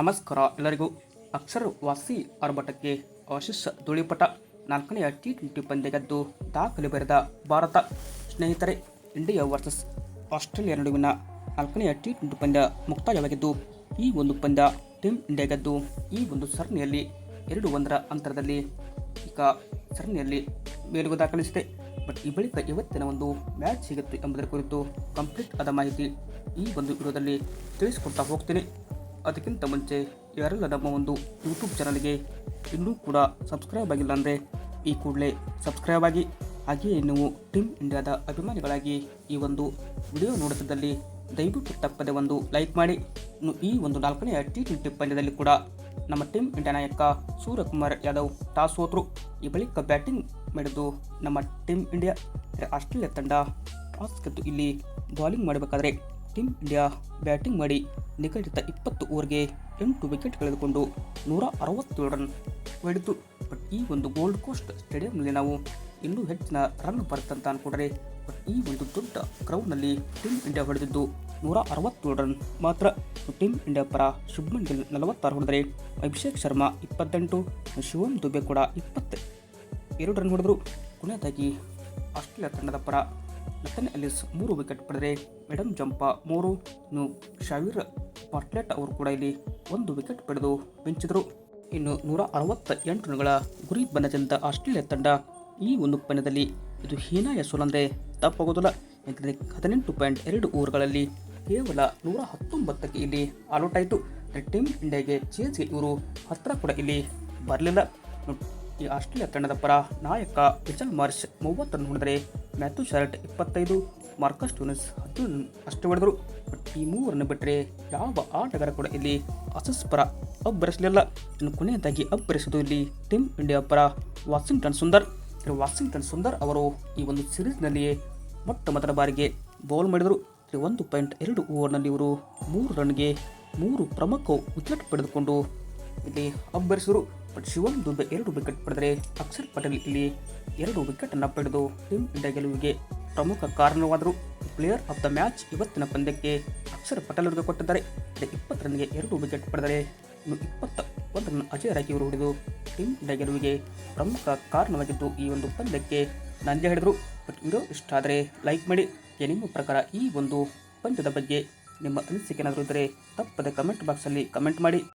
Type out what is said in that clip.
ನಮಸ್ಕಾರ, ಎಲ್ಲರಿಗೂ ಅಕ್ಷರ ವಾಸಿ ಆರ್ಭಟಕ್ಕೆ ಆಶಿಸ್ ಧೂಳಿಪಟ ನಾಲ್ಕನೆಯ ಟಿ ಟ್ವೆಂಟಿ ಪಂದ್ಯ ಗೆದ್ದು ದಾಖಲೆ ಬರೆದ ಭಾರತ, ಸ್ನೇಹಿತರೆ ಇಂಡಿಯಾ ವರ್ಸಸ್ ಆಸ್ಟ್ರೇಲಿಯಾ ನಡುವಿನ ನಾಲ್ಕನೆಯ ಟಿ ಟ್ವೆಂಟಿ ಪಂದ್ಯ ಮುಕ್ತಾಯವಾಗಿದ್ದು, ಈ ಒಂದು ಪಂದ್ಯ ಟೀಮ್ ಇಂಡಿಯಾ ಗೆದ್ದು ಈ ಒಂದು ಸರಣಿಯಲ್ಲಿ ಎರಡು ಒಂದರ ಅಂತರದಲ್ಲಿ, ಈಗ ಸರಣಿಯಲ್ಲಿ ಮೇಲುಗು ದಾಖಲಿಸಿದೆ. ಬಟ್ ಈ ಬಳಿಕ ಇವತ್ತಿನ ಒಂದು ಮ್ಯಾಚ್ ಸಿಗುತ್ತೆ ಎಂಬುದರ ಕುರಿತು ಕಂಪ್ಲೀಟ್ ಆದ ಮಾಹಿತಿ ಈ ಒಂದು ವಿಡಿಯೋದಲ್ಲಿ ತಿಳಿಸ್ಕೊಡ್ತಾ ಹೋಗ್ತೀನಿ. ಅದಕ್ಕಿಂತ ಮುಂಚೆ ಯಾರೆಲ್ಲ ನಮ್ಮ ಒಂದು ಯೂಟ್ಯೂಬ್ ಚಾನಲ್ಗೆ ಇನ್ನೂ ಕೂಡ ಸಬ್ಸ್ಕ್ರೈಬ್ ಆಗಿಲ್ಲ ಅಂದರೆ ಈ ಕೂಡಲೇ ಸಬ್ಸ್ಕ್ರೈಬ್ ಆಗಿ. ಹಾಗೆಯೇ ನೀವು ಟೀಮ್ ಇಂಡಿಯಾದ ಅಭಿಮಾನಿಗಳಾಗಿ ಈ ಒಂದು ವಿಡಿಯೋ ನೋಡುತ್ತಿದ್ದಲ್ಲಿ ದಯವಿಟ್ಟು ತಪ್ಪದೆ ಒಂದು ಲೈಕ್ ಮಾಡಿ. ಇನ್ನು ಈ ಒಂದು ನಾಲ್ಕನೇ ಟಿ ಟ್ವೆಂಟಿ ಪಂದ್ಯದಲ್ಲಿ ಕೂಡ ನಮ್ಮ ಟೀಮ್ ಇಂಡಿಯಾ ನಾಯಕ ಸೂರ್ಯಕುಮಾರ್ ಯಾದವ್ ಟಾಸ್ ಹೋದರು ಈ ಬಳಿಕ ಬ್ಯಾಟಿಂಗ್ ಮಾಡಿದ್ದು ನಮ್ಮ ಟೀಮ್ ಇಂಡಿಯಾ. ಆಸ್ಟ್ರೇಲಿಯಾ ತಂಡ. ಟಾಸ್ ಗೆದ್ದು ಇಲ್ಲಿ ಬೌಲಿಂಗ್ ಮಾಡಬೇಕಾದ್ರೆ ಟೀಮ್ ಇಂಡಿಯಾ ಬ್ಯಾಟಿಂಗ್ ಮಾಡಿ ನಿಗದಿತ ಇಪ್ಪತ್ತು ಓವರ್ಗೆ ಎಂಟು ವಿಕೆಟ್ ಕಳೆದುಕೊಂಡು ನೂರ ಅರವತ್ತೇಳು ರನ್ ಹೊಡೆದು ಬಟ್ ಈ ಒಂದು ಗೋಲ್ಡ್ ಕೋಸ್ಟ್ ಸ್ಟೇಡಿಯಂನಲ್ಲಿ ನಾವು ಇನ್ನೂ ಹೆಚ್ಚಿನ ರನ್ ಬರುತ್ತಂತ ಅಂದ್ಕೊಂಡ್ರೆ ಬಟ್ ಈ ಒಂದು ದೊಡ್ಡ ಕ್ರೌಡ್ನಲ್ಲಿ ಟೀಮ್ ಇಂಡಿಯಾ ಹೊಡೆದಿದ್ದು ನೂರ ಅರವತ್ತೇಳು ರನ್ ಮಾತ್ರ. ಟೀಮ್ ಇಂಡಿಯಾ ಪರ ಶುಭ್ಮನ್ ಗಿಲ್ ನಲವತ್ತಾರು ಹೊಡೆದರೆ ಅಭಿಷೇಕ್ ಶರ್ಮಾ ಇಪ್ಪತ್ತೆಂಟು ಶಿವಮ್ ದುಬೆ ಕೂಡ ಇಪ್ಪತ್ತ ಎರಡು ರನ್ ಹೊಡೆದರು. ಕೊನೆಯದಾಗಿ ಆಸ್ಟ್ರೇಲಿಯಾ ತಂಡದ ಪರ ನತನ್ ಎಲಿಸ್ ಮೂರು ವಿಕೆಟ್ ಪಡೆದರೆ ಮೇಡಮ್ ಜಂಪಾ ಮೂರು. ಇನ್ನು ಶಾವೀರ್ ಪಾಟ್ಲೆಟ್ ಅವರು ಕೂಡ ಇಲ್ಲಿ ಒಂದು ವಿಕೆಟ್ ಪಡೆದು ಮಿಂಚಿದರು ಇನ್ನು ನೂರ ಅರವತ್ತ ಎಂಟು ರನ್ಗಳ ಗುರಿ ಬಣ್ಣದಿಂದ ಆಸ್ಟ್ರೇಲಿಯಾ ತಂಡ ಈ ಒಂದು ಪಂದ್ಯದಲ್ಲಿ ಇದು ಹೀನಾಯ ಸೋಲಂದ್ರೆ ತಪ್ಪಾಗೋದಿಲ್ಲ. ಯಾಕಂದರೆ ಹದಿನೆಂಟು ಪಾಯಿಂಟ್ ಎರಡು ಓವರ್ಗಳಲ್ಲಿ ಕೇವಲ ನೂರ ಹತ್ತೊಂಬತ್ತಕ್ಕೆ ಇಲ್ಲಿ ಆಲ್ಔಟ್ ಆಯಿತು ಟೀಮ್ ಇಂಡಿಯಾಗೆ ಚೇಸ್ಗೆ ಇವರು ಹತ್ತಿರ ಕೂಡ ಇಲ್ಲಿ ಬರಲಿಲ್ಲ. ಈ ಆಸ್ಟ್ರೇಲಿಯಾ ತಂಡದ ಪರ ನಾಯಕ ಮಿಚಲ್ ಮಾರ್ಷ್ ಮೂವತ್ತು ರನ್ ಹೊಡೆದರೆ ಮ್ಯಾಥ್ಯೂ ಶರ್ಟ್ ಇಪ್ಪತ್ತೈದು, ಮಾರ್ಕಸ್ ಟೂನಿಸ್ ಹತ್ತು ರನ್ ಅಷ್ಟು ಹೊಡೆದರು. ಬಟ್ ಈ ಮೂವರನ್ನು ಬಿಟ್ಟರೆ ಯಾವ ಆಟಗಾರ ಕೂಡ ಇಲ್ಲಿ ಅಸಸ್ ಪರ ಅಬ್ಬರಿಸಲಿಲ್ಲ. ಇನ್ನು ಕೊನೆಯದಾಗಿ ಅಬ್ಬರಿಸಿದ್ದು ಇಲ್ಲಿ ಟೀಮ್ ಇಂಡಿಯಾ ಪರ ವಾಷಿಂಗ್ಟನ್ ಸುಂದರ್. ವಾಷಿಂಗ್ಟನ್ ಸುಂದರ್ ಅವರು ಈ ಒಂದು ಸೀರೀಸ್ನಲ್ಲಿಯೇ ಮೊಟ್ಟ ಮೊದಲ ಬಾರಿಗೆ ಬೌಲ್ ಮಾಡಿದರು. ಒಂದು ಪಾಯಿಂಟ್ ಎರಡು ಓವರ್ನಲ್ಲಿ ಇವರು ಮೂರು ರನ್ಗೆ ಮೂರು ಪ್ರಮುಖ ವಿಕೆಟ್ ಪಡೆದುಕೊಂಡು ಇಲ್ಲಿ ಅಬ್ಬರಿಸಿದರು. ಬಟ್ ಶಿವಮ್ ದುಬೆ ಎರಡು ವಿಕೆಟ್ ಪಡೆದರೆ ಅಕ್ಷರ್ ಪಟೇಲ್ ಇಲ್ಲಿ ಎರಡು ವಿಕೆಟನ್ನು ಪಡೆದು ಟೀಮ್ ಇಂಡಿಯಾ ಗೆಲುವಿಗೆ ಪ್ರಮುಖ ಕಾರಣವಾದರು. ಪ್ಲೇಯರ್ ಆಫ್ ದ ಮ್ಯಾಚ್ ಇವತ್ತಿನ ಪಂದ್ಯಕ್ಕೆ ಅಕ್ಷರ್ ಪಟೇಲ್ ಅವರಿಗೆ ಕೊಟ್ಟಿದ್ದಾರೆ ಇಪ್ಪತ್ತು ರನ್ಗೆ ಎರಡು ವಿಕೆಟ್ ಪಡೆದರೆ ಇನ್ನು ಇಪ್ಪತ್ತ ಒಂದರನ್ನು ರನ್ ಅಜಯ್ ರಾಕಿ ಅವರು ಹೊಡೆದು ಟೀಮ್ ಇಂಡಿಯಾ ಗೆಲುವಿಗೆ ಪ್ರಮುಖ ಕಾರಣವಾಗಿದ್ದು ಈ ಒಂದು ಪಂದ್ಯಕ್ಕೆ ನಂಜೆ ಹಿಡಿದರು. ಬಟ್ ವಿಡಿಯೋ ಇಷ್ಟ ಆದರೆ ಲೈಕ್ ಮಾಡಿ. ನಿಮ್ಮ ಪ್ರಕಾರ ಈ ಒಂದು ಪಂದ್ಯದ ಬಗ್ಗೆ ನಿಮ್ಮ ಅನಿಸಿಕೆ ಏನಾದರೂ ಇದ್ದರೆ ತಪ್ಪದೆ ಕಮೆಂಟ್ ಬಾಕ್ಸಲ್ಲಿ ಕಮೆಂಟ್ ಮಾಡಿ.